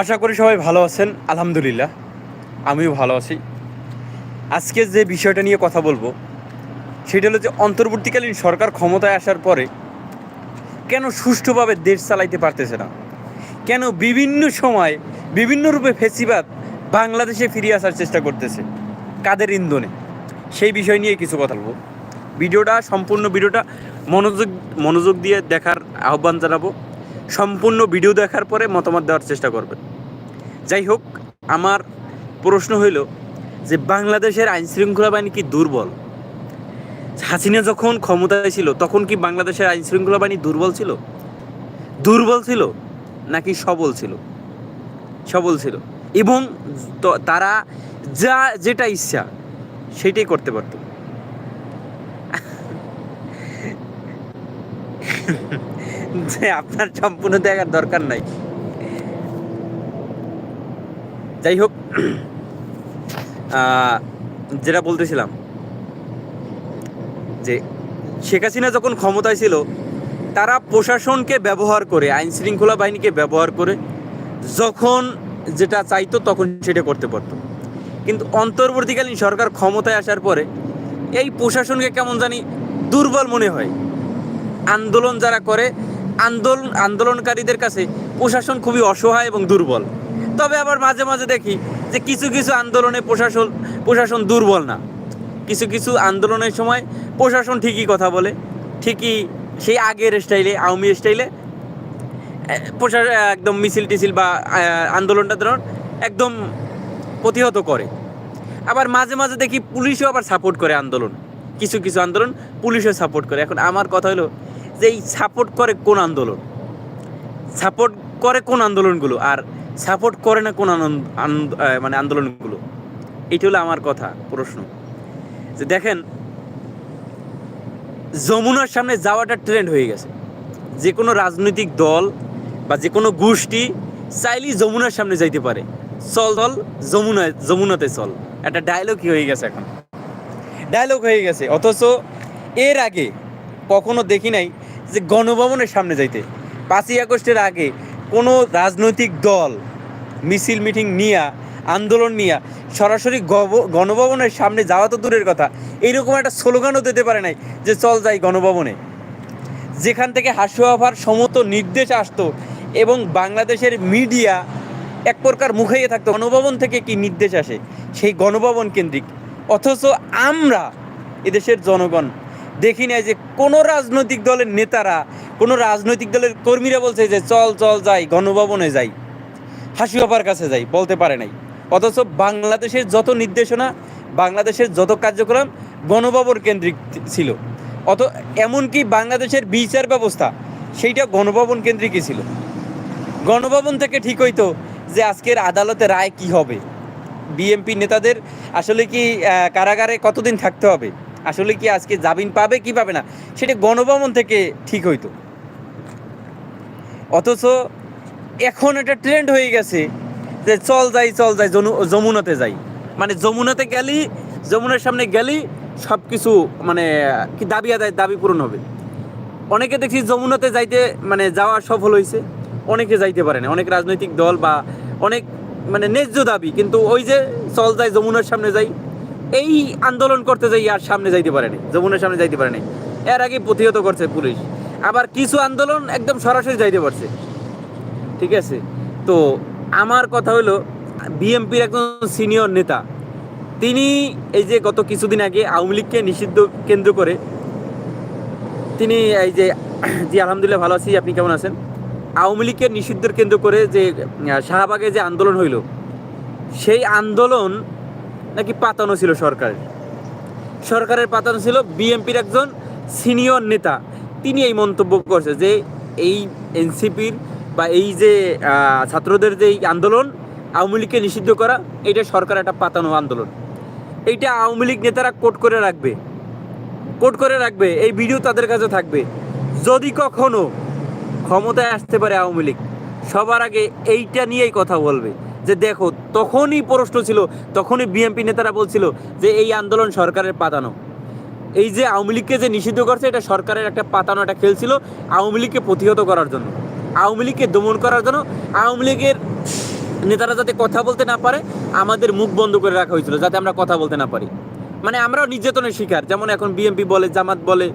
আশা করি সবাই ভালো আছেন, আলহামদুলিল্লাহ, আমিও ভালো আছি। আজকে যে বিষয়টা নিয়ে কথা বলব, সেটা হলো যে অন্তর্বর্তীকালীন সরকার ক্ষমতায় আসার পরে কেন সুষ্ঠুভাবে দেশ চালাইতে পারতেছে না? কেন বিভিন্ন সময় বিভিন্ন রূপে ফেসিবাদ বাংলাদেশে ফিরিয়ে আসার চেষ্টা করতেছে? কাদের ইন্ধনে? সেই বিষয় নিয়ে কিছু কথা বলব। ভিডিওটা, সম্পূর্ণ ভিডিওটা মনোযোগ মনোযোগ দিয়ে দেখার আহ্বান জানাব। সম্পূর্ণ ভিডিও দেখার পরে মতামত দেওয়ার চেষ্টা করবেন। যাই হোক, আমার প্রশ্ন হইল যে বাংলাদেশের আইন শৃঙ্খলা বাহিনী কি দুর্বল? হাসিনা যখন ক্ষমতায় ছিল, তখন কি বাংলাদেশের আইন শৃঙ্খলা বাহিনী দুর্বল ছিল? দুর্বল ছিল নাকি সবল ছিল? সবল ছিল। এবং তারা যা, যেটা ইচ্ছা, সেটাই করতে পারতো। যে আপনার সম্পূর্ণ দেখার দরকার নাই। যাই হোক যেটা বলতেছিলাম, যে শেখ হাসিনা যখন ক্ষমতায় ছিল, তারা প্রশাসনকে ব্যবহার করে, আইন শৃঙ্খলা বাহিনীকে ব্যবহার করে, যখন যেটা চাইতো তখন সেটা করতে পারতো। কিন্তু অন্তর্বর্তীকালীন সরকার ক্ষমতায় আসার পরে এই প্রশাসনকে কেমন জানি দুর্বল মনে হয়। আন্দোলন যারা করে আন্দোলন আন্দোলনকারীদের কাছে প্রশাসন খুবই অসহায় এবং দুর্বল। তবে আবার মাঝে মাঝে দেখি যে কিছু কিছু আন্দোলনে প্রশাসন প্রশাসন দুর্বল না। কিছু কিছু আন্দোলনের সময় প্রশাসন ঠিকই কথা বলে, ঠিকই সেই আগের স্টাইলে আওয়ামী স্টাইলে প্রশাসন একদম মিছিল টিছিল বা আন্দোলনটা ধরুন একদম প্রতিহত করে। আবার মাঝে মাঝে দেখি পুলিশও আবার সাপোর্ট করে আন্দোলন। কিছু কিছু আন্দোলন পুলিশও সাপোর্ট করে। এখন আমার কথা হলো যে এই সাপোর্ট করে কোন আন্দোলন? সাপোর্ট করে কোন আন্দোলনগুলো? আর সাপোর্ট করে না কোন মানে আন্দোলনগুলো? এইটা হলো আমার কথা, প্রশ্ন। যে দেখেন, যমুনার সামনে যাওয়াটা ট্রেন্ড হয়ে গেছে। যে কোনো রাজনৈতিক দল বা যে কোনো গোষ্ঠী চাইলেই যমুনার সামনে যাইতে পারে। চল দল যমুনা যমুনাতে চল। একটা ডায়লগ হয়ে গেছে এখন। ডায়লগ হয়ে গেছে। অথচ এর আগে কখনো দেখি নাই যে গণভবনের সামনে যাইতে। পাঁচই আগস্টের আগে কোনো রাজনৈতিক দল মিছিল, মিটিং নিয়া, আন্দোলন নিয়া সরাসরি গণভবনের সামনে যাওয়া তো দূরের কথা। এইরকম একটা স্লোগানও দিতে পারে নাই যে চল যাই গণভবনে। যেখান থেকে হাসুয়াফার সমত নির্দেশ আসতো এবং বাংলাদেশের মিডিয়া এক প্রকার মুখাইয়ে থাকতো, গণভবন থেকে কি নির্দেশ আসে? সেই গণভবন কেন্দ্রিক। অথচ আমরা এদেশের জনগণ দেখি নাই যে কোনো রাজনৈতিক দলের নেতারা, কোনো রাজনৈতিক দলের কর্মীরা বলছে যে চল চল যাই, গণভবনে যাই হাসিয়াপার কাছে যাই, বলতে পারে নাই। অথচ বাংলাদেশের যত নির্দেশনা, বাংলাদেশের যত কার্যক্রম গণভবন কেন্দ্রিক ছিল। অত এমনকি বাংলাদেশের বিচার ব্যবস্থা, সেইটা গণভবন কেন্দ্রিকই ছিল। গণভবন থেকে ঠিক হইতো যে আজকের আদালতে রায় কি হবে? বিএমপি নেতাদের আসলে কি কারাগারে কতদিন থাকতে হবে? আসলে কি আজকে জামিন পাবে, কি পাবে না, সেটা গণভবন থেকে ঠিক হইতো। অথচ এখন একটা ট্রেন্ড হয়ে গেছে যে চল যাই চল যাই যমুনাতে যাই। মানে যমুনাতে গেলি, যমুনার সামনে গেলি সব কিছু মানে কি দাবি আদায়, দাবি পূরণ হবে। অনেকে দেখি যমুনাতে যাইতে মানে যাওয়া সফল হয়েছে অনেকে যাইতে পারে না। অনেক রাজনৈতিক দল বা অনেক মানে ন্যায্য দাবি, কিন্তু ওই যে চল যাই, যমুনার সামনে যাই এই আন্দোলন করতে যাই আর সামনে যাইতে পারে না যমুনার সামনে যাইতে পারেনি। এর আগে প্রতিহত করছে পুলিশ। আবার কিছু আন্দোলন একদম সরাসরি যাইতে পারছে। ঠিক আছে? তো আমার কথা হলো, বিএমপির একজন সিনিয়র নেতা, তিনি এই যে গত কিছুদিন আগে আওয়ামী লীগকে নিষিদ্ধ কেন্দ্র করে, তিনি এই যে, জি, আলহামদুলিল্লাহ ভালো আছি, আপনি কেমন আছেন? আওয়ামী লীগকে নিষিদ্ধের কেন্দ্র করে যে শাহবাগে যে আন্দোলন হইল, সেই আন্দোলন নাকি পাতানো ছিল সরকারের? সরকারের পাতানো ছিল বিএনপির একজন সিনিয়র নেতা। তিনি এই মন্তব্য করছে যে এই এনসিপির বা এই যে ছাত্রদের যে আন্দোলন, আওয়ামী লীগকে নিষিদ্ধ করা এটা সরকার একটা পাতানো আন্দোলন। এইটা আওয়ামী লীগ নেতারা কোট করে রাখবে। কোট করে রাখবে। এই ভিডিও তাদের কাছে থাকবে। যদি কখনো ক্ষমতায় আসতে পারে আওয়ামী লীগ, সবার আগে এইটা নিয়েই কথা বলবে যে দেখো তখনই প্রশ্ন ছিল, তখনই বিএনপি নেতারা বলছিল যে এই আন্দোলন সরকারের পাতানো। এই যে আওয়ামী লীগকে যে নিষিদ্ধ করছে, এটা সরকারের একটা পাতানো, একটা খেল ছিল আওয়ামী লীগকে প্রতিহত করার জন্য। আওয়ামী লীগকে দমন করার জন্য আওয়ামী লীগের নেতারা যাতে কথা বলতে না পারে, আমাদের মুখ বন্ধ করে রাখা হয়েছিল যাতে আমরা কথা বলতে না পারি। মানে আমরাও নির্যাতনের শিকার, যেমন এখন বিএনপি বলে, জামাত বলে,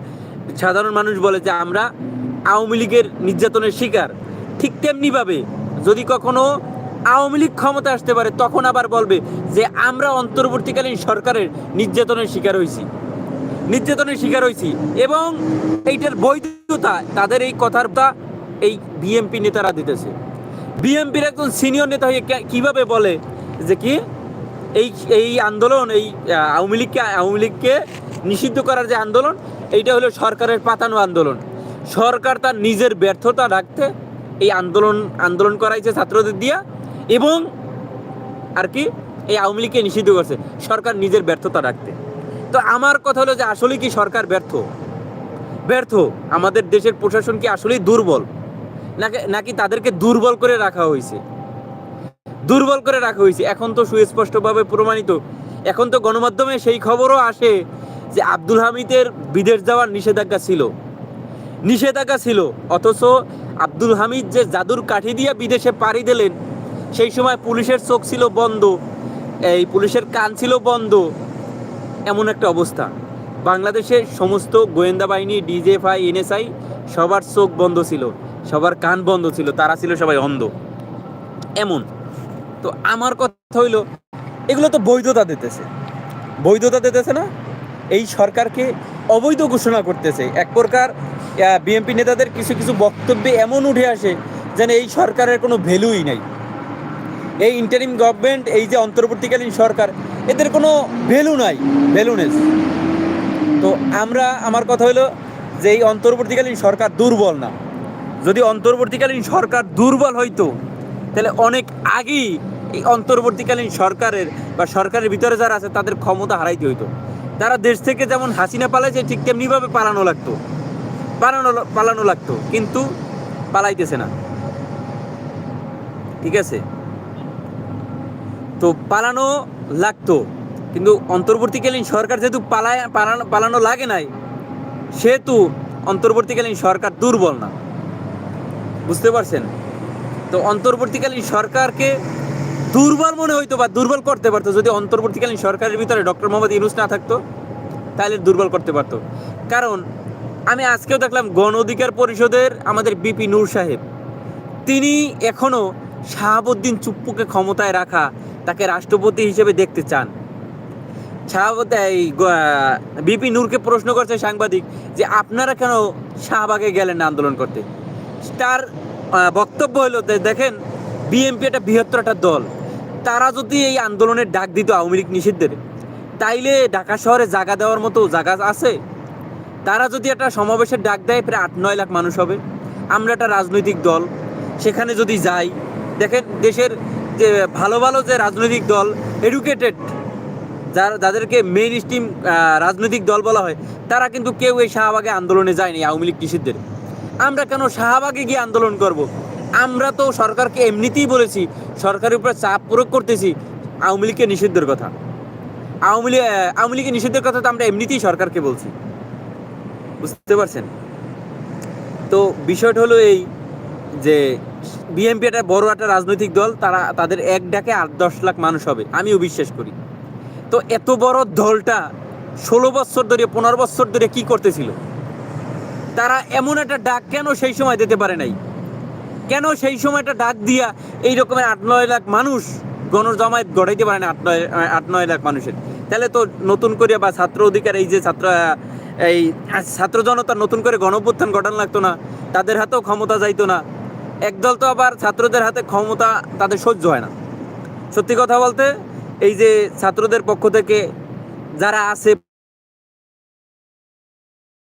সাধারণ মানুষ বলে যে আমরা আওয়ামী লীগের নির্যাতনের শিকার। ঠিক তেমনিভাবে যদি কখনো আওয়ামী লীগ ক্ষমতা আসতে পারে, তখন আবার বলবে যে আমরা অন্তর্বর্তীকালীন সরকারের নির্যাতনের শিকার হয়েছি নির্যাতনের শিকার হয়েছি এবং এইটার বৈধতা, তাদের এই কথার এই বিএমপি নেতারা দিতেছে। বিএমপির একজন সিনিয়র নেতা হয়ে কীভাবে বলে যে কি, এই এই আন্দোলন, এই আওয়ামী লীগকে আওয়ামী লীগকে নিষিদ্ধ করার যে আন্দোলন, এইটা হলো সরকারের পাতানো আন্দোলন। সরকার তার নিজের ব্যর্থতা রাখতে এই আন্দোলন আন্দোলন করাইছে ছাত্রদের দিয়া। এবং আর কি এই আওয়ামী লীগকে নিষিদ্ধ করছে। সরকার নিজের ব্যর্থতা রাখতে। তো আমার কথা হলো যে আসলে কি সরকার ব্যর্থ? ব্যর্থ। আমাদের দেশের প্রশাসন কি আসলেই দুর্বল? নাকি নাকি তাদেরকে দুর্বল করে রাখা হয়েছে? দুর্বল করে রাখা হয়েছে। এখন তো সুস্পষ্টভাবে প্রমাণিত। এখন তো গণমাধ্যমে সেই খবরও আসে যে আব্দুল হামিদের বিদেশ যাওয়ার নিষেধাজ্ঞা ছিল। নিষেধাজ্ঞা ছিল। অথচ আব্দুল হামিদ যে জাদুর কাঠি দিয়ে বিদেশে পাড়ি দিলেন সেই সময় পুলিশের চোখ ছিল বন্ধ, এই পুলিশের কান ছিল বন্ধ। এমন একটা অবস্থা। বাংলাদেশের সমস্ত গোয়েন্দা বাহিনী ডিজেফআই এনএসআই সবার চোখ বন্ধ ছিল, সবার কান বন্ধ ছিল, তারা ছিল সবাই অন্ধ। এমন। তো আমার কথা হইল, এগুলো তো বৈধতা দিতেছে। বৈধতা দিতেছে না? এই সরকারকে অবৈধ ঘোষণা করতেছে। এক প্রকার বিএনপি নেতাদের কিছু কিছু বক্তব্যে এমন উঠে আসে যেন এই সরকারের কোনো ভ্যালুই নাই। এই ইন্টারিম গভর্নমেন্ট এই যে অন্তর্বর্তীকালীন সরকার, এদের কোনো ভ্যালু নাই ভ্যালুনেস তো আমরা, আমার কথা হলো যে এই অন্তর্বর্তীকালীন সরকার দুর্বল না। যদি অন্তর্বর্তীকালীন সরকার দুর্বল হইতো, তাহলে অনেক আগেই এই অন্তর্বর্তীকালীন সরকারের বা সরকারের ভিতরে যারা আছে, তাদের ক্ষমতা হারাইতে হইতো। তারা দেশ থেকে যেমন হাসিনা পালাইছে, ঠিক তেমনিভাবে পালানো লাগতো। পালানো পালানো লাগতো, কিন্তু পালাইতেছে না। ঠিক আছে? তো পালানো লাগতো। কিন্তু অন্তর্বর্তীকালীন সরকার যেহেতু পালায়, পালানো পালানো লাগে নাই, সেহেতু অন্তর্বর্তীকালীন সরকার দুর্বল না। বুঝতে পারছেন? তো অন্তর্বর্তীকালীন সরকারকে দুর্বল মনে হইতো বা দুর্বল করতে পারতো। যদি অন্তর্বর্তীকালীন সরকারের ভিতরে ডক্টর মোহাম্মদ ইউনুস না থাকতো, তাহলে দুর্বল করতে পারতো। কারণ আমি আজকেও দেখলাম গণ অধিকার পরিষদের আমাদের বিপি নূর সাহেব, তিনি এখনও শাহাবুদ্দিন চুপ্পুকে ক্ষমতায় রাখা তাকে রাষ্ট্রপতি হিসেবে দেখতে চান। শাহাবুদ্দ এই বিপি নূরকে প্রশ্ন করছে সাংবাদিক যে আপনারা কেন শাহবাগে গেলেন আন্দোলন করতে? তার বক্তব্য হলো দেখেন, বিএনপি একটা বৃহত্তর একটা দল। তারা যদি এই আন্দোলনের ডাক দিত আওয়ামী লীগ নিষিদ্ধের, তাইলে ঢাকা শহরে জায়গা দেওয়ার মতো জায়গা আছে? তারা যদি একটা সমাবেশের ডাক দেয়, প্রায় আট নয় লাখ মানুষ হবে। আমরা একটা রাজনৈতিক দল, সেখানে যদি যাই, দেখেন দেশের যে ভালো ভালো যে রাজনৈতিক দল এডুকেটেড যার, যাদেরকে মেইন স্ট্রিম রাজনৈতিক দল বলা হয়, তারা কিন্তু কেউ এই শাহবাগে আন্দোলনে যায়নি, আওয়ামী লীগ নিষিদ্ধের। আমরা কেন শাহবাগে গিয়ে আন্দোলন করব। আমরা তো সরকারকে এমনিতেই বলেছি, সরকারের উপরে চাপ প্রয়োগ করতেছি, আওয়ামী লীগকে নিষিদ্ধের কথা। আওয়ামী লীগ আওয়ামী লীগের নিষিদ্ধের কথা তো আমরা এমনিতেই সরকারকে বলছি। বুঝতে পারছেন? তো বিষয়টা হলো এই যে বিএনপি একটা বড় একটা রাজনৈতিক দল, তারা তাদের এক ডাকে আট দশ লাখ মানুষ হবে, আমিও বিশ্বাস করি। তো এত বড় দলটা ষোলো বছর ধরে, পনেরো বছর ধরে কি করতেছিল? তারা এমন একটা ডাক কেন সেই সময় দিতে পারে নাই? কেন সেই সময়টা ডাক দিয়া এই রকমের আট নয় লাখ মানুষ গণজমায়েত গড়াইতে পারে না আট নয় আট নয় লাখ মানুষের? তাহলে তো নতুন করে বা ছাত্র অধিকার, এই যে ছাত্র, এই ছাত্র জনতা নতুন করে গণঅভ্যুত্থান ঘটানো লাগতো না, তাদের হাতেও ক্ষমতা যাইতো না। একদল তো আবার ছাত্রদের হাতে ক্ষমতা তাদের সহ্য হয় না। সত্যি কথা বলতে, এই যে ছাত্রদের পক্ষ থেকে যারা আছে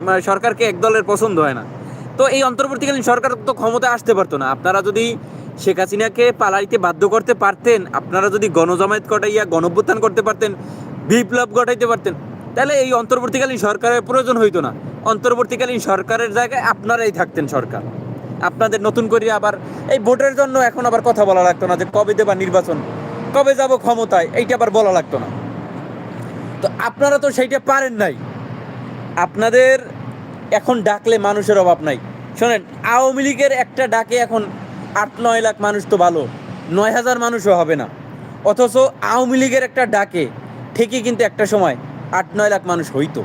মানে সরকারকে এক দলের পছন্দ হয় না। তো এই অন্তর্বর্তীকালীন সরকার তো ক্ষমতা আসতে পারতো না। আপনারা যদি শেখ হাসিনাকে পালাইতে বাধ্য করতে পারতেন, আপনারা যদি গণজমায়েত ঘটাইয়া গণভ্যুত্থান করতে পারতেন, বিপ্লব ঘটাইতে পারতেন, তাহলে এই অন্তর্বর্তীকালীন সরকারের প্রয়োজন হইতো না। অন্তর্বর্তীকালীন সরকারের জায়গায় আপনারাই থাকতেন সরকার। আপনাদের নতুন করে আবার এই ভোটের জন্য এখন আবার কথা বলা লাগতো না যে কবে দেবা নির্বাচন, কবে যাব ক্ষমতায়, এইটা আবার বলা লাগতো না। তো আপনারা তো সেইটা পারেন নাই। আপনাদের এখন ডাকলে মানুষের অভাব নাই। শোনেন, আওয়ামী লীগের একটা ডাকে এখন আট নয় লাখ মানুষ তো ভালো, নয় হাজার মানুষও হবে না। অথচ আওয়ামী লীগের একটা ডাকে ঠিকই কিন্তু একটা সময় আট নয় লাখ মানুষ হইতো।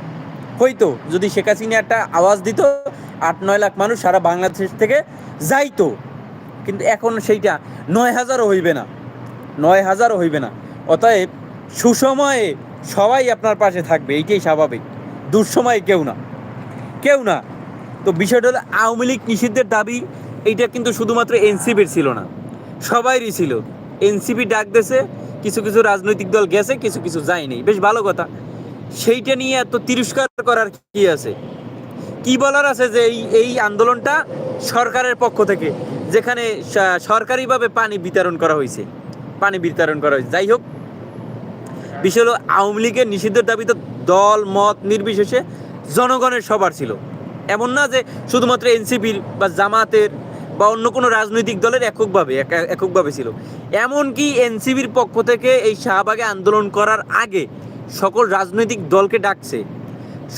হইতো যদি শেখ হাসিনা একটা আওয়াজ দিত, আট নয় লাখ মানুষ সারা বাংলাদেশ থেকে যাইতো। কিন্তু এখন সেইটা নয় হাজারও হইবে না। নয় হাজারও হইবে না। অতএব সুসময়ে সবাই আপনার পাশে থাকবে, এইটাই স্বাভাবিক। দুঃসময়ে কেউ না। কেউ না। তো বিষয়টা হলো, আওয়ামী লীগ নিষিদ্ধের দাবি, এইটা কিন্তু শুধুমাত্র এনসিপির ছিল না। সবাইরই ছিল। এনসিপি ডাক দেছে কিছু কিছু রাজনৈতিক দল গেছে, কিছু কিছু যায়নি। বেশ ভালো কথা। সেইটা নিয়ে এত তিরস্কার করার কি আছে? কি বলার আছে যে এই এই আন্দোলনটা সরকারের পক্ষ থেকে, যেখানে সরকারিভাবে পানি বিতরণ করা হয়েছে? পানি বিতরণ করা হয়েছে। যাই হোক, বিষয় হলো আওয়ামী লীগের নিষিদ্ধের দাবি তো দল, মত নির্বিশেষে জনগণের সবার ছিল। এমন না যে শুধুমাত্র এনসিপির বা জামাতের বা অন্য কোনো রাজনৈতিক দলের এককভাবে, একা- এককভাবে ছিল। এমনকি এনসিপির পক্ষ থেকে এই শাহবাগে আন্দোলন করার আগে সকল রাজনৈতিক দলকে ডাকছে।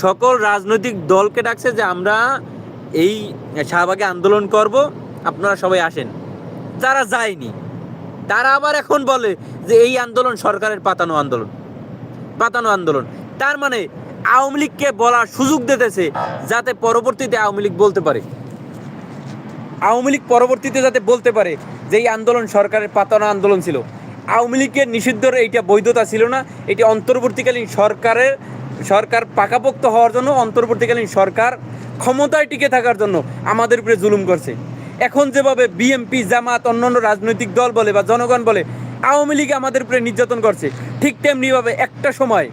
সকল রাজনৈতিক দলকে ডাকছে যে আমরা এই শাহবাগে আন্দোলন করব, আপনারা সবাই আসেন। তারা যায়নি, তারা আবার এখন বলে যে এই আন্দোলন সরকারের পাতানো আন্দোলন পাতানো আন্দোলন। তার মানে আওয়ামী লীগকে বলার সুযোগ দিতেছে যাতে পরবর্তীতে আওয়ামী লীগ বলতে পারে। আওয়ামী লীগ পরবর্তীতে যাতে বলতে পারে যে এই আন্দোলন সরকারের পাতানো আন্দোলন ছিল। আওয়ামী লীগের নিষিদ্ধর এইটা বৈধতা ছিল না। এটি অন্তর্বর্তীকালীন সরকারের, সরকার পাকাপোক্ত হওয়ার জন্য অন্তর্বর্তীকালীন সরকার ক্ষমতায় টিকে থাকার জন্য আমাদের উপরে জুলুম করছে। এখন যেভাবে বিএমপি জামাত, অন্যান্য রাজনৈতিক দল বলে বা জনগণ বলে, আওয়ামী লীগ আমাদের উপরে নির্যাতন করছে, ঠিক তেমনিভাবে একটা সময়,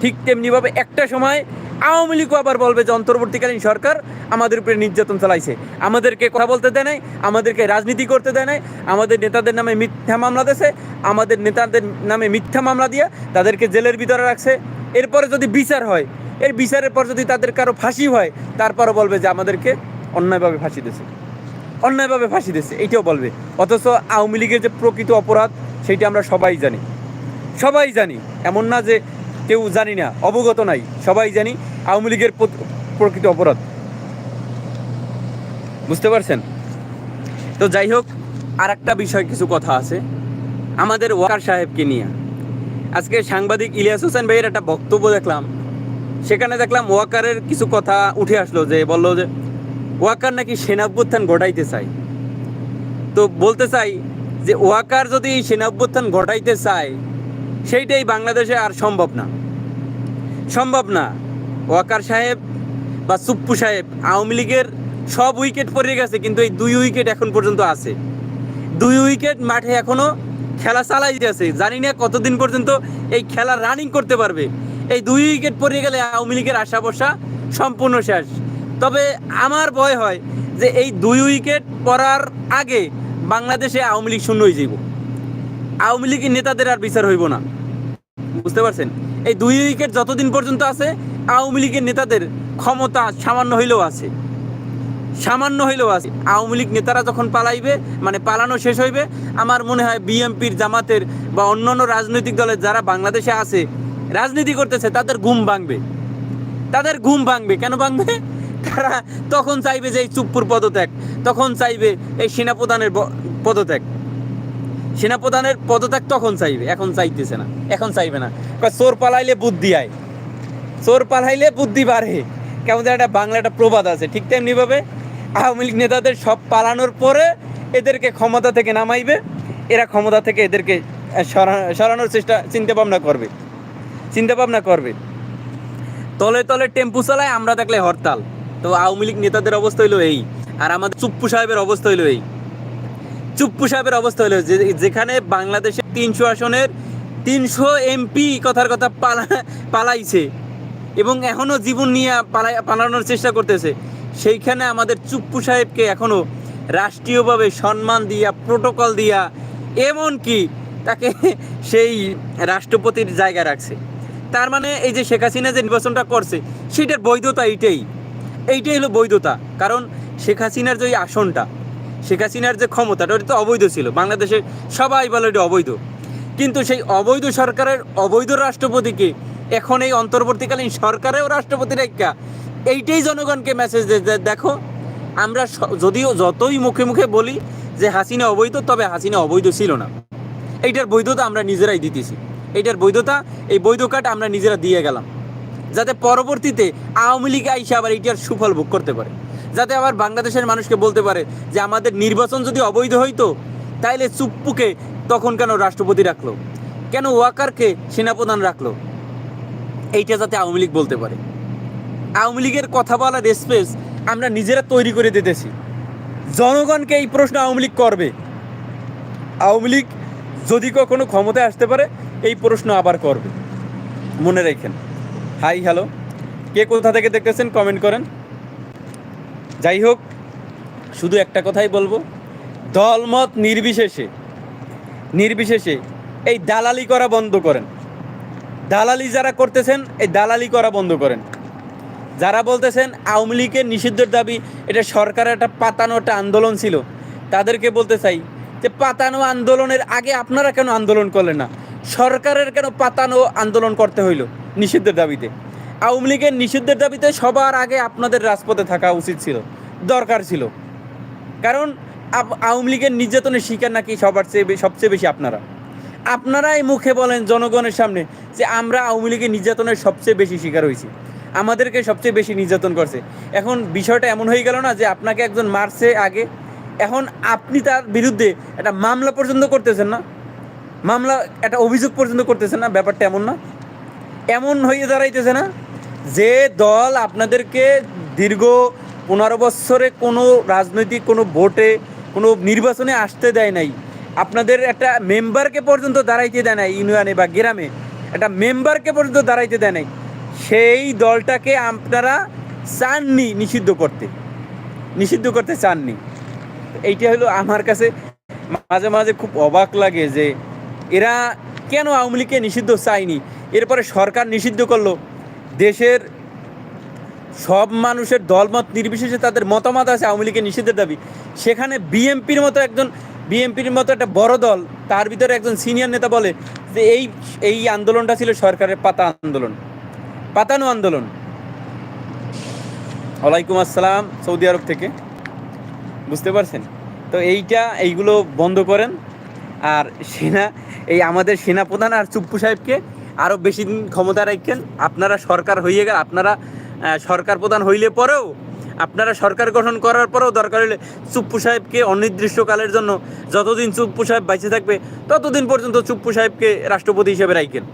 ঠিক তেমনিভাবে একটা সময় আওয়ামী লীগও আবার বলবে যে অন্তর্বর্তীকালীন সরকার আমাদের উপরে নির্যাতন চালাইছে। আমাদেরকে কথা বলতে দেয় নাই, আমাদেরকে রাজনীতি করতে দেয় নাই, আমাদের নেতাদের নামে মিথ্যা মামলা দিয়েছে, আমাদের নেতাদের নামে মিথ্যা মামলা দিয়ে তাদেরকে জেলের ভিতরে রাখছে। এরপরে যদি বিচার হয় এর বিচারের পর যদি তাদের কারও ফাঁসি হয়, তারপরও বলবে যে আমাদেরকে অন্যায়ভাবে ফাঁসি দিয়েছে। অন্যায়ভাবে ফাঁসি দিয়েছে, এইটাও বলবে। অথচ আওয়ামী লীগের যে প্রকৃত অপরাধ সেইটা আমরা সবাই জানি। সবাই জানি, এমন না যে কেউ জানি না, অবগত নাই, সবাই জানি আওয়ামী লীগের প্রকৃত অপরাধ। বুঝতে পারছেন? তো যাই হোক আর একটা বিষয় কিছু কথা আছে, আমাদের ওয়াকার সাহেবকে নিয়ে। আজকে সাংবাদিক ইলিয়াস হোসেন ভাইয়ের একটা বক্তব্য দেখলাম, সেখানে দেখলাম ওয়াকারের কিছু কথা উঠে আসলো যে বলল যে, ওয়াকার নাকি সেনাভ্যুত্থান ঘটাইতে চায়। তো বলতে চাই যে, ওয়াকার যদি সেনাভ্যুত্থান ঘটাইতে চায়, সেইটাই বাংলাদেশে আর সম্ভব না। সম্ভব না। ওয়াকার সাহেব বা সুপ্পু সাহেব, আওয়ামী লীগের সব উইকেট পড়ে গেছে, কিন্তু এই দুই উইকেট এখন পর্যন্ত আছে। দুই উইকেট মাঠে এখনও খেলা চালাই আছে জানি না কতদিন পর্যন্ত এই খেলা রানিং করতে পারবে। এই দুই উইকেট পড়ে গেলে আওয়ামী লীগের আশা বসা সম্পূর্ণ শেষ। তবে আমার ভয় হয় যে এই দুই উইকেট পড়ার আগে বাংলাদেশে আওয়ামী লীগ শূন্য হয়ে যাইব। আওয়ামী লীগের নেতাদের আর বিচার হইব না। বুঝতে পারছেন? এই দুই উইকেট যতদিন পর্যন্ত আছে, আওয়ামী লীগের নেতাদের ক্ষমতা সামান্য হইলেও আছে। সামান্য হইলেও আছে। আওয়ামী লীগ নেতারা যখন পালাইবে মানে পালানো শেষ হইবে, আমার মনে হয় বিএমপির জামাতের বা অন্যান্য রাজনৈতিক দলের যারা বাংলাদেশে আছে, রাজনীতি করতেছে, তাদের ঘুম ভাঙবে। তাদের ঘুম ভাঙবে। কেন ভাঙবে? তারা তখন চাইবে যে এই চুপ্পুর পদত্যাগ, তখন চাইবে এই সেনাপ্রধানের পদত্যাগ। সেনাপ্রধানের পদত্যাগ তখন চাইবে, এখন চাইতেছে না, এখন চাইবে না। চোর পালাইলে বুদ্ধি আয়, চোর পালাইলে বুদ্ধি বাড়ে। কেমন একটা বাংলা একটা প্রবাদ আছে, ঠিক তেমনিভাবে আওয়ামী লীগ নেতাদের সব পালানোর পরে এদেরকে ক্ষমতা থেকে নামাইবে, এরা ক্ষমতা থেকে এদেরকে সরানোর চেষ্টা চিন্তা ভাবনা করবে চিন্তা ভাবনা করবে। তলে তলে টেম্পু চালায়, আমরা দেখলে হরতাল। তো আওয়ামী লীগ নেতাদের অবস্থা হইল এই, আর আমাদের চুপ্পু সাহেবের অবস্থা হইল এই। চুপ্পু সাহেবের অবস্থা হলো যে, যেখানে বাংলাদেশের তিনশো আসনের, তিনশো এমপি কথার কথা পালা, পালাইছে এবং এখনও জীবন নিয়ে পালাই, পালানোর চেষ্টা করতেছে। সেইখানে আমাদের চুপ্পু সাহেবকে এখনও রাষ্ট্রীয়ভাবে সম্মান দিয়া প্রোটোকল দিয়া, এমনকি তাকে সেই রাষ্ট্রপতির জায়গা রাখছে। তার মানে এই যে শেখ হাসিনা যে নির্বাচনটা করছে, সেটার বৈধতা এইটাই। এইটাই হলো বৈধতা। কারণ শেখ হাসিনার যে আসনটা শেখ হাসিনার যে ক্ষমতাটা, ওটা তো অবৈধ ছিল। বাংলাদেশে সবাই বলে এটা অবৈধ। কিন্তু সেই অবৈধ সরকারের অবৈধ রাষ্ট্রপতিকে এখন এই অন্তর্বর্তীকালীন সরকারেও রাষ্ট্রপতির একটা এইটাই জনগণকে মেসেজ দেখো, আমরা যদিও যতই মুখে মুখে বলি যে হাসিনা অবৈধ, তবে হাসিনা অবৈধ ছিল না। এইটার বৈধতা আমরা নিজেরাই দিতেছি। এইটার বৈধতা, এই বৈধ কার্ড আমরা নিজেরা দিয়ে গেলাম। যাতে পরবর্তীতে আওয়ামী লীগ আইসা আবার এইটার সুফল ভোগ করতে পারে। যাতে আবার বাংলাদেশের মানুষকে বলতে পারে যে আমাদের নির্বাচন যদি অবৈধ হইতো, তাইলে চুপ্পুকে তখন কেন রাষ্ট্রপতি রাখল? কেন ওয়াকারকে সেনাপ্রধান রাখল? এইটা যাতে আওয়ামী লীগ বলতে পারে। আওয়ামী লীগের কথা বলার স্পেস আমরা নিজেরা তৈরি করে দিতেছি। জনগণকে এই প্রশ্ন আওয়ামী লীগ করবে। আওয়ামী লীগ যদি কখনো ক্ষমতায় আসতে পারে, এই প্রশ্ন আবার করবে। মনে রাখেন। হাই হ্যালো কে কোথা থেকে দেখতেছেন কমেন্ট করেন। যাই হোক শুধু একটা কথাই বলব, দলমত নির্বিশেষে নির্বিশেষে এই দালালি করা বন্ধ করেন। দালালি যারা করতেছেন, এই দালালি করা বন্ধ করেন। যারা বলতেছেন আওয়ামী লীগের নিষিদ্ধের দাবি, এটা সরকারের একটা পাতানো একটা আন্দোলন ছিল, তাদেরকে বলতে চাই যে পাতানো আন্দোলনের আগে আপনারা কেন আন্দোলন করলেন না? সরকারের কেন পাতানো আন্দোলন করতে হইল নিষিদ্ধের দাবিতে? আওয়ামী লীগের নিষিদ্ধের দাবিতে সবার আগে আপনাদের রাজপথে থাকা উচিত ছিল, দরকার ছিল। কারণ আওয়ামী লীগের নির্যাতনের শিকার নাকি সবার চেয়ে সবচেয়ে বেশি আপনারা। আপনারাই মুখে বলেন জনগণের সামনে যে আমরা আওয়ামী লীগের নির্যাতনের সবচেয়ে বেশি শিকার হয়েছি। আমাদেরকে সবচেয়ে বেশি নির্যাতন করছে। এখন বিষয়টা এমন হয়ে গেল না যে আপনাকে একজন মারছে আগে। এখন আপনি তার বিরুদ্ধে একটা মামলা পর্যন্ত করতেছেন না। মামলা, একটা অভিযোগ পর্যন্ত করতেছেন না, ব্যাপারটা এমন না। এমন হয়ে দাঁড়াইতেছে না যে দল আপনাদেরকে দীর্ঘ পনেরো বছরে কোনো রাজনৈতিক, কোনো ভোটে, কোনো নির্বাচনে আসতে দেয় নাই, আপনাদের একটা মেম্বারকে পর্যন্ত দাঁড়াইতে দেয় নাই ইউনিয়নে বা গ্রামে, একটা মেম্বারকে পর্যন্ত দাঁড়াইতে দেয় নাই, সেই দলটাকে আপনারা চাননি নিষিদ্ধ করতে নিষিদ্ধ করতে চাননি। এইটা হলো আমার কাছে মাঝে মাঝে খুব অবাক লাগে যে এরা কেন আওয়ামী লীগকে নিষিদ্ধ চায়নি, এরপরে সরকার নিষিদ্ধ করল দেশের সব মানুষের দলমত নির্বিশেষে তাদের মতামত আছে আওয়ামী লীগের নিষিদ্ধের দাবি। সেখানে বিএমপির মতো একজন বিএমপির মতো একটা বড় দল, তার ভিতরে একজন সিনিয়র নেতা বলে যে এই এই আন্দোলনটা ছিল সরকারের পাতা আন্দোলন, পাতানো আন্দোলন। ওয়ালাইকুম আসসালাম সৌদি আরব থেকে। বুঝতে পারছেন? তো এইটা, এইগুলো বন্ধ করেন। আর সেনা, এই আমাদের সেনাপ্রধান আর চুপ্পু সাহেবকে আরও বেশি দিন ক্ষমতা রাখেন। আপনারা সরকার হইয়ে গেল, আপনারা সরকার প্রধান হইলে পরেও, আপনারা সরকার গঠন করার পরেও দরকার হলে চুপ্পু সাহেবকে অনির্দিষ্টকালের জন্য যতদিন চুপ্পু সাহেব বাইচে থাকবে, ততদিন পর্যন্ত চুপ্পু সাহেবকে রাষ্ট্রপতি হিসেবে রাখেন,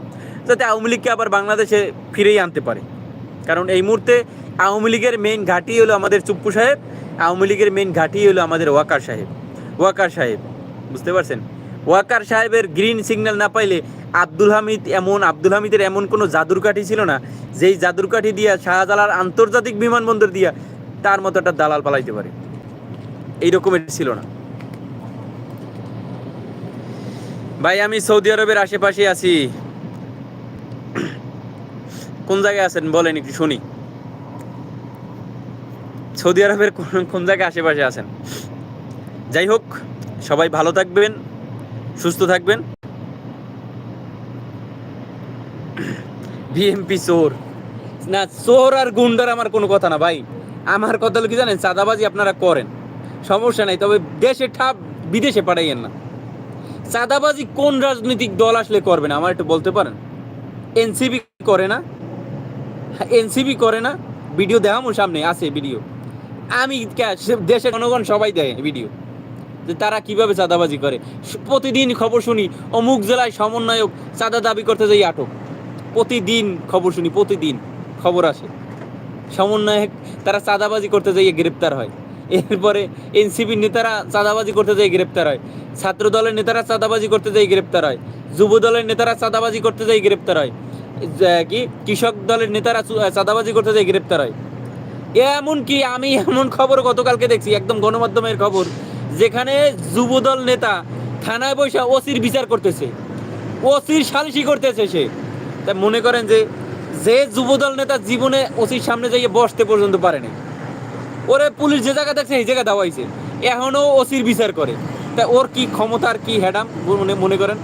যাতে আওয়ামী লীগকে আবার বাংলাদেশে ফিরেই আনতে পারে। কারণ এই মুহূর্তে আওয়ামী লীগের মেইন ঘাঁটি হলো আমাদের চুপ্পু সাহেব, আওয়ামী লীগের মেইন ঘাঁটি হলো আমাদের ওয়াকার সাহেব। ওয়াকার সাহেব, বুঝতে পারছেন? ওয়াকার সাহেবের গ্রিন সিগন্যাল না পাইলে আব্দুল হামিদ এমন, আব্দুল হামিদের এমন কোনো জাদুর কাঠি ছিল না, যেই জাদুর কাঠি দিয়া শাহজালাল আন্তর্জাতিক বিমানবন্দর দিয়া তার মতো একটা দালাল পালাইতে পারে। এই রকমের ছিল না। ভাই, আমি সৌদি আরবের আশেপাশে আছি। কোন জায়গায় আছেন বলেন একটু শুনি। সৌদি আরবের কোন জায়গায় আশেপাশে আছেন? যাই হোক, সবাই ভালো থাকবেন, সুস্থ থাকবেন। বিএমপি চোর। না, চোর আর গুন্ডার আমার কোনো কথা না, ভাই। আমার কথা হলো কি জানেন, চাঁদাবাজি আপনারা করেন। সমস্যা নাই, তবে দেশে ঠাপ বিদেশে পাঠাইয়েন না। চাঁদাবাজি কোন রাজনৈতিক দল আসলে করবে না, আমার একটু বলতে পারেন? এনসিবি করে না? এনসিবি করে না? ভিডিও দেখামো সামনে, আছে ভিডিও। আমি দেশের জনগণ সবাই দেয় ভিডিও। যে তারা কীভাবে চাঁদাবাজি করে। প্রতিদিন খবর শুনি, অমুক জেলায় সমন্বয়ক চাঁদা দাবি করতে যাই আটক। প্রতিদিন খবর শুনি, প্রতিদিন খবর আসে। সমন্বয়ক তারা চাঁদাবাজি করতে যাইয়ে গ্রেপ্তার হয়। এরপরে এনসিপির নেতারা চাঁদাবাজি করতে যাই গ্রেপ্তার হয়। ছাত্র দলের নেতারা চাঁদাবাজি করতে যাই গ্রেপ্তার হয়। যুব দলের নেতারা চাঁদাবাজি করতে যাই গ্রেপ্তার হয়। কি? কৃষক দলের নেতারা চাঁদাবাজি করতে যাই গ্রেপ্তার হয়। এমন কি আমি এমন খবর গতকালকে দেখছি, একদম গণমাধ্যমের খবর, যেখানে যুবদল নেতা থানায় বসে ওসির বিচার করতেছে। ওসির সালিশি করতেছে সে। তা মনে করেন যে যে যুবদল নেতা জীবনে ওসির সামনে যাইয়ে বসতে পর্যন্ত পারেনি। ওরে পুলিশ যে জায়গা দেখছে, এই জায়গা দেওয়াইছে। এখনও ওসির বিচার করে। তা ওর কি ক্ষমতার কি হ্যাডাম মনে মনে করেন?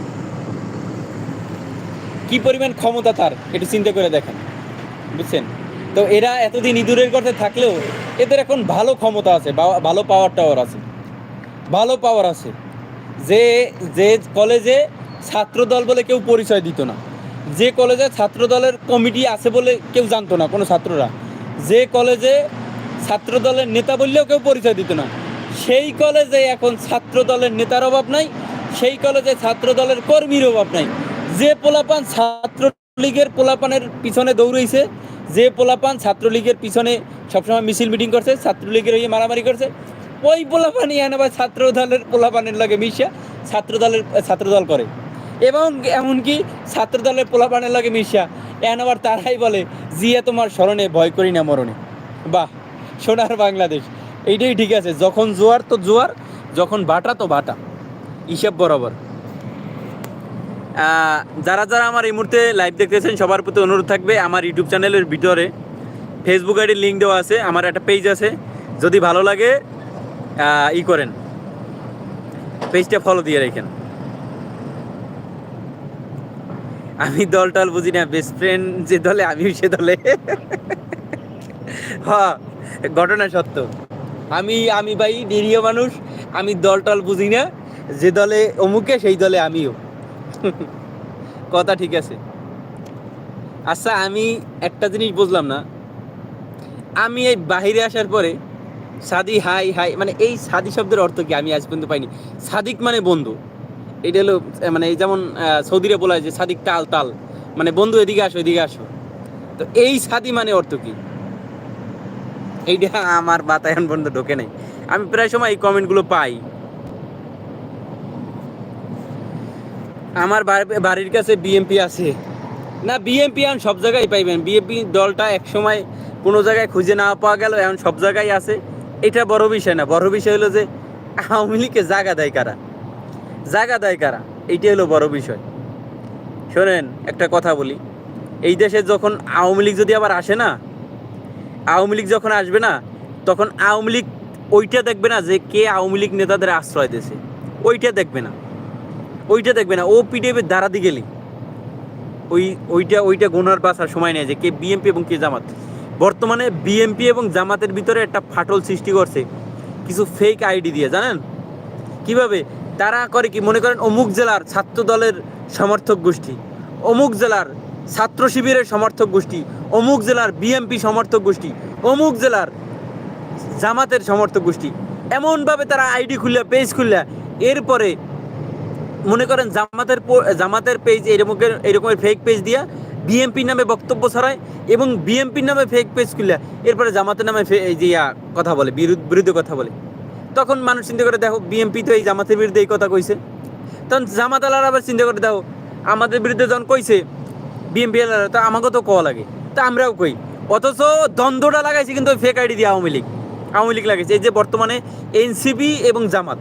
কি পরিমাণ ক্ষমতা তার, একটু চিন্তা করে দেখেন। বুঝছেন? তো এরা এতদিন ইঁদুরের করতে থাকলেও এদের এখন ভালো ক্ষমতা আছে ভালো পাওয়ার টাওয়ার আছে। ভালো পাওয়ার আছে। যে যে কলেজে ছাত্রদল বলে কেউ পরিচয় দিত না। যে কলেজে ছাত্রদলের কমিটি আছে বলে কেউ জানতো না, কোনো ছাত্ররা। যে কলেজে ছাত্রদলের নেতা বললেও কেউ পরিচয় দিত না। সেই কলেজে এখন ছাত্রদলের নেতার অভাব নাই, সেই কলেজে ছাত্রদলের কর্মীর অভাব নাই। যে পোলাপান ছাত্রলীগের পোলাপানের পিছনে দৌড়াইছে, যে পোলাপান ছাত্রলীগের পিছনে সবসময় মিছিল মিটিং করছে, ছাত্রলীগের হয়ে মারামারি করছে, ওই পোলাপানি এনে ছাত্র দলের পোলাপানের লাগে মিশিয়া ছাত্র দলের ছাত্রদল করে। এবং এমনকি ছাত্র দলের পোলাপানের লাগে মিশিয়া এন আবার তারাই বলে, জিয়া তোমার স্মরণে ভয় করি না মরণে। বাহ, সোনার বাংলাদেশ। এইটাই ঠিক আছে, যখন জোয়ার তো জোয়ার, যখন বাটা তো বাটা। হিসাব বরাবর। যারা যারা আমার এই মুহূর্তে লাইভ দেখতেছেন, সবার প্রতি অনুরোধ থাকবে, আমার ইউটিউব চ্যানেলের ভিতরে ফেসবুক আইডির লিঙ্ক দেওয়া আছে, আমার একটা পেজ আছে। যদি ভালো লাগে ই করেন। পেজটা ফলো দিয়ে রাখেন। আমি দল টল বুঝি না বেস্ট ফ্রেন্ড যে দলে, আমিও সে দলে। হ্যাঁ ঘটনা সত্য। আমি আমি ভাই, নিরীহ মানুষ, আমি দল টল বুঝি না, যে দলে অমুকে, সেই দলে আমিও। কথা ঠিক আছে। আচ্ছা আমি একটা জিনিস বুঝলাম না। আমি এই বাহিরে আসার পরে, সাদি, হাই হাই মানে এই সাদি শব্দের অর্থ কি? আমি আজ পর্যন্ত পাইনি। সাদিক মানে বন্ধু। এটা হলো মানে যেমন সৌদিরে বলা হয় যে সাদিক তাল তাল। মানে বন্ধু, এদিকে আসো এদিকে আসো। তো এই সাদি মানে অর্থ কি? এইটা আমার বাতায়ন পর্যন্ত ঢোকে নাই। আমি প্রায় সময় এই কমেন্টগুলো পাই। আমার বাড়ি- বাড়ির কাছে বিএমপি আছে। না, বিএমপি এখন সব জায়গায় পাইবেন। বিএমপি দলটা এক সময় কোনো জায়গায় খুঁজে না পাওয়া গেল এখন সব জায়গায় আছে। এটা বড় বিষয় না। বড় বিষয় হলো যে আওয়ামী লীগকে জায়গা দেয় কারা? জায়গা দেয় কারা? এইটাই হলো বড় বিষয়। শোনেন, একটা কথা বলি। এই দেশে যখন আওয়ামী লীগ যদি আবার আসে না, আওয়ামী লীগ যখন আসবে না, তখন আওয়ামী লীগ ওইটা দেখবে না যে কে আওয়ামী লীগ নেতাদের আশ্রয় দিয়েছে। ওইটা দেখবে না। ওইটা দেখবে না। ও পিডিএফের দিয়ে গেলি ওই, ওইটা ওইটা গোনার পাশার সময় নেই যে কে বিএমপি এবং কে জামাত। বর্তমানে বিএমপি এবং জামাতের ভিতরে একটা ফাটল সৃষ্টি করছে। কিছু ফেক আইডি দিয়ে, জানেন? কীভাবে? তারা করে কি? মনে করেন অমুক জেলার ছাত্র দলের সমর্থক গোষ্ঠী, অমুক জেলার ছাত্র শিবিরের সমর্থক গোষ্ঠী, অমুক জেলার বিএমপি সমর্থক গোষ্ঠী, অমুক জেলার জামাতের সমর্থক গোষ্ঠী, এমনভাবে তারা আইডি খুললে পেজ খুললে এরপরে মনে করেন জামাতের জামাতের পেজ এরকমের এরকমের ফেক পেজ দিয়া বিএমপি নামে বক্তব্য ছড়ায় এবং বিএমপির নামে ফেক পেজ খুললে এরপরে জামাতের নামে যে কথা বলে বিরুদ্ধে কথা বলে। তখন মানুষ চিন্তা করে, দেখো বিএমপি তো এই জামাতের বিরুদ্ধে এই কথা কইছে। তখন জামাত আলার আবার চিন্তা করে, দেখো, আমাদের বিরুদ্ধে যখন কইছে বিএমপি আলার, তো আমাকে তো কওয়া লাগে। তা আমরাও কই। অথচ দ্বন্দ্বটা লাগাইছে কিন্তু ফেক আইডি দিয়ে আওয়ামী লীগ। আওয়ামী লীগ লাগাইছে। এই যে বর্তমানে এনসিপি এবং জামাত,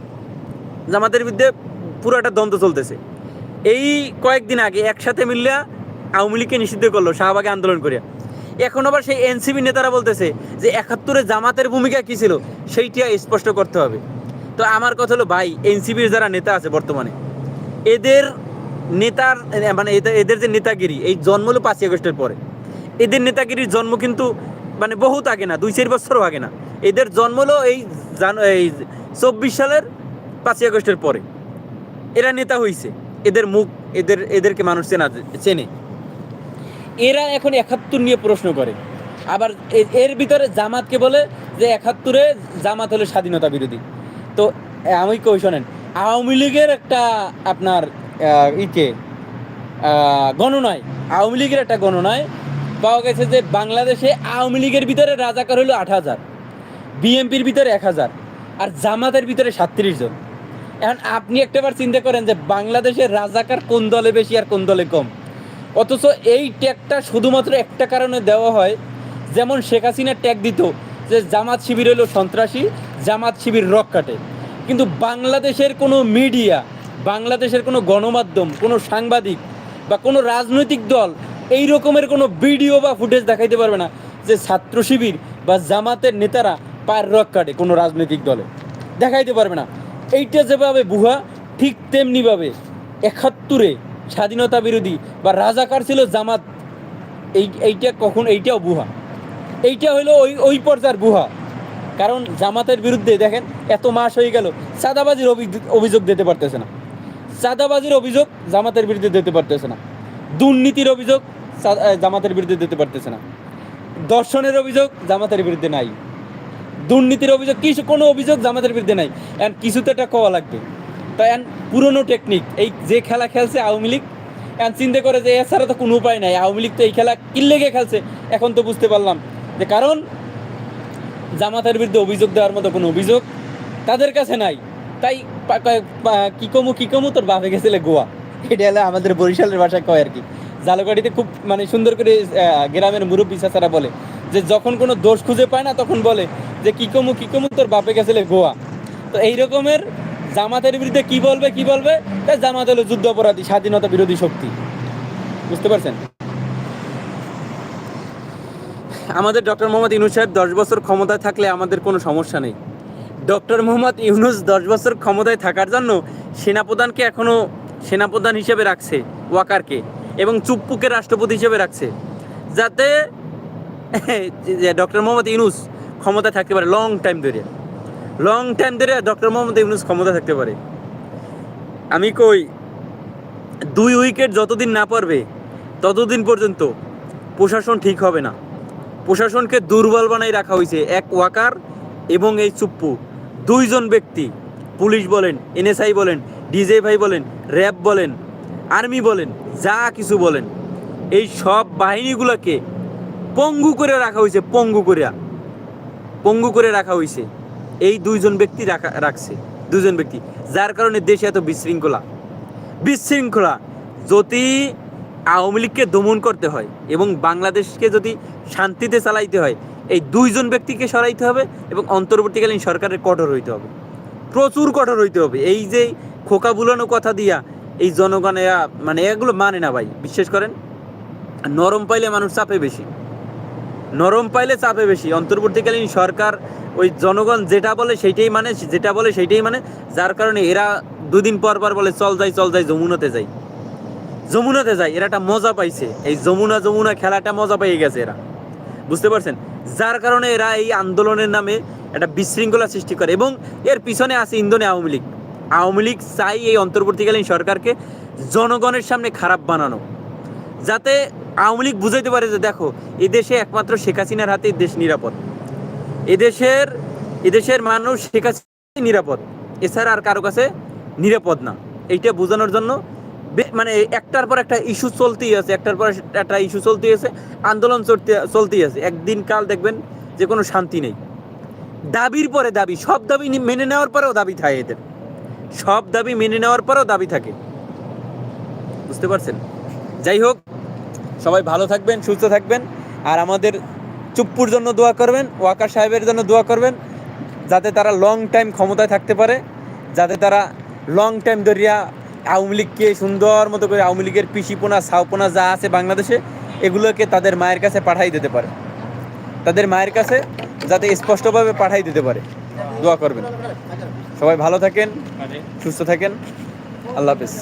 জামাতের বিরুদ্ধে পুরো একটা দ্বন্দ্ব চলতেছে। এই কয়েকদিন আগে একসাথে মিললে আওয়ামী লীগকে নিষিদ্ধ করল শাহবাগে আন্দোলন করে এখন আবার সেই এনসিপি নেতারা বলতেছে যে একাত্তরে জামাতের ভূমিকা কী ছিল? সেইটা স্পষ্ট করতে হবে। তো আমার কথা হলো, ভাই এনসিবির যারা নেতা আছে বর্তমানে, এদের নেতার মানে এদের- যে নেতাগিরি, এই জন্ম হলো পাঁচই আগস্টের পরে। এদের নেতাগিরির জন্ম কিন্তু মানে বহুত আগে না, দুই চার বছরও আগে না। এদের জন্ম হলো এই এই চব্বিশ সালের পাঁচই আগস্টের পরে। এরা নেতা হইছে। এদের মুখ, এদের, এদেরকে মানুষ চেনা, চেনে। এরা এখন একাত্তর নিয়ে প্রশ্ন করে। আবার এর ভিতরে জামাতকে বলে যে একাত্তরে জামাত হলো স্বাধীনতা বিরোধী। তো আমি কই শোনেন, আওয়ামী লীগের একটা আপনার ইকে গণনায়, আওয়ামী লীগের একটা গণনায় পাওয়া গেছে যে বাংলাদেশে আওয়ামী লীগের ভিতরে রাজাকার হলো আট হাজার বিএমপির ভিতরে এক হাজার, আর জামাতের ভিতরে সাতত্রিশ জন। এখন আপনি একটাবার চিন্তা করেন যে বাংলাদেশের রাজাকার কোন দলে বেশি আর কোন দলে কম? অথচ এই ট্যাগটা শুধুমাত্র একটা কারণে দেওয়া হয়, যেমন শেখ হাসিনা ট্যাগ দিত যে জামাত শিবির হলো সন্ত্রাসী, জামাত শিবির রক কাটে। কিন্তু বাংলাদেশের কোনো মিডিয়া, বাংলাদেশের কোনো গণমাধ্যম, কোনো সাংবাদিক বা কোনো রাজনৈতিক দল এই রকমের কোনো ভিডিও বা ফুটেজ দেখাইতে পারবে না যে ছাত্র শিবির বা জামাতের নেতারা পায়ের রক কাটে কোনো রাজনৈতিক দলে। দেখাইতে পারবে না। এইটা যেভাবে বুহা, ঠিক তেমনিভাবে একাত্তরে স্বাধীনতা বিরোধী বা রাজাকার ছিল জামাত, এই, এইটা কখন, এইটাও বুহা। এইটা হলো ওই ওই পর্যায়ের বুহা। কারণ জামাতের বিরুদ্ধে দেখেন, এত মাস হয়ে গেল, চাঁদাবাজির অভি- অভিযোগ দিতে পারতেছে না। চাঁদাবাজির অভিযোগ জামাতের বিরুদ্ধে দিতে পারতেছে না। দুর্নীতির অভিযোগ জামাতের বিরুদ্ধে দিতে পারতেছে না। দর্শনের অভিযোগ জামাতের বিরুদ্ধে নাই। দুর্নীতির অভিযোগ, কিছু, কোনো অভিযোগ জামাতের বিরুদ্ধে নাই। এখন কিছু তো একটা কওয়া লাগবে। তাই এখন পুরনো টেকনিক এই যে খেলা খেলছে আওয়ামী লীগ, এখন চিন্তা করে যে এছাড়া তো কোনো উপায় নাই। আওয়ামী লীগ তো এই খেলা কিল্লেগে খেলছে। এখন তো বুঝতে পারলাম যে কারণ জামাতের বিরুদ্ধে অভিযোগ দেওয়ার মতো কোনো অভিযোগ তাদের কাছে নাই। তাই কি কমু কি কমু, তোর বাপে গেছিলে গোয়া। এটা হলো আমাদের বরিশালের ভাষায় কয় আর কি। জালুকাঠিতে খুব মানে সুন্দর করে গ্রামের মুরব্বী চাচারা বলে যে যখন কোনো দোষ খুঁজে পায় না, তখন বলে যে কি কমু কি কমু, তোর বাপে গেছিলে গোয়া। তো এই রকমের জামাতের বিরুদ্ধে কি বলবে কি বলবে? জামাত হলো যুদ্ধ অপরাধী, স্বাধীনতা বিরোধী শক্তি। বুঝতে পারছেন? আমাদের ডক্টর মোহাম্মদ ইউনুস সাহেব দশ বছর ক্ষমতায় থাকলে আমাদের কোনো সমস্যা নেই। ডক্টর মোহাম্মদ ইউনুস দশ বছর ক্ষমতায় থাকার জন্য সেনাপ্রধানকে এখনও সেনাপ্রধান হিসেবে রাখছে, ওয়াকারকে, এবং চুপ্পুকে রাষ্ট্রপতি হিসেবে রাখছে। যাতে ডক্টর মোহাম্মদ ইউনুস ক্ষমতায় থাকতে পারে লং টাইম ধরে। লং টাইম ধরে ডক্টর মোহাম্মদ ইউনুস ক্ষমতা থাকতে পারে। আমি কই, দুই উইকেট যতদিন না পারবে, ততদিন পর্যন্ত প্রশাসন ঠিক হবে না। প্রশাসনকে দুর্বল বানাই রাখা হয়েছে এক ওয়াকার এবং এই চুপ্পু। দুইজন ব্যক্তি, পুলিশ বলেন, এনএসআই বলেন, ডিজে ভাই বলেন, র্যাব বলেন, আর্মি বলেন, যা কিছু বলেন, এই সব বাহিনীগুলোকে পঙ্গু করে রাখা হয়েছে, পঙ্গু করে পঙ্গু করে রাখা হয়েছে। এই দুইজন ব্যক্তি রাখা, রাখছে। দুজন ব্যক্তি। যার কারণে দেশে এত বিশৃঙ্খলা। বিশৃঙ্খলা যদি আওয়ামী লীগকে দমন করতে হয় এবং বাংলাদেশকে যদি শান্তিতে চালাইতে হয়, এই দুইজন ব্যক্তিকে সরাইতে হবে এবং অন্তর্বর্তীকালীন সরকারের কঠোর হইতে হবে। প্রচুর কঠোর হইতে হবে। এই যে খোকা বুলানো কথা দিয়া এই জনগণে মানে এগুলো মানে না ভাই, বিশ্বাস করেন? নরম পাইলে মানুষ চাপে বেশি। নরম পাইলে চাপে বেশি। অন্তর্বর্তীকালীন সরকার ওই জনগণ যেটা বলে সেইটাই মানে যেটা বলে সেইটাই মানে যার কারণে এরা দুদিন পর পর বলে, চল যাই চল যাই, যমুনাতে যাই। যমুনাতে যাই এরা একটা মজা পাইছে। এই যমুনা যমুনা খেলাটা মজা পেয়ে গেছে এরা। বুঝতে পারছেন? যার কারণে এরা এই আন্দোলনের নামে একটা বিশৃঙ্খলা সৃষ্টি করে এবং এর পিছনে আছে ইন্ধনে আওয়ামী লীগ। আওয়ামী লীগ চাই এই অন্তর্বর্তীকালীন সরকারকে জনগণের সামনে খারাপ বানানো। যাতে আওয়ামী লীগ বুঝাইতে পারে যে, দেখো এদেশে একমাত্র শেখ হাসিনার হাতে দেশ নিরাপদ। এদেশের এদেশের মানুষ শেখ হাসিনা নিরাপদ। এছাড়া আর কারও কাছে নিরাপদ না। এইটা বোঝানোর জন্য মানে একটার পর একটা ইস্যু চলতেই আছে, একটার পর একটা ইস্যু চলতেই আছে, আন্দোলন চলতে চলতেই আছে। একদিন কাল দেখবেন যে কোনো শান্তি নেই। দাবির পরে দাবি, সব দাবি মেনে নেওয়ার পরেও দাবি থাকে এদের। সব দাবি মেনে নেওয়ার পরেও দাবি থাকে। বুঝতে পারছেন? যাই হোক, সবাই ভালো থাকবেন, সুস্থ থাকবেন। আর আমাদের চুপ্পুর জন্য দোয়া করবেন, ওয়াকার সাহেবের জন্য দোয়া করবেন, যাতে তারা লং টাইম ক্ষমতায় থাকতে পারে, যাতে তারা লং টাইম ধরিয়া আওয়ামী লীগকে সুন্দর মতো করে আওয়ামী লীগের পিসিপোনা সাউপোনা যা আছে বাংলাদেশে, এগুলোকে তাদের মায়ের কাছে পাঠাই দিতে পারে। তাদের মায়ের কাছে যাতে স্পষ্টভাবে পাঠাই দিতে পারে। দোয়া করবেন। সবাই ভালো থাকেন, সুস্থ থাকেন। আল্লাহ হাফিজ।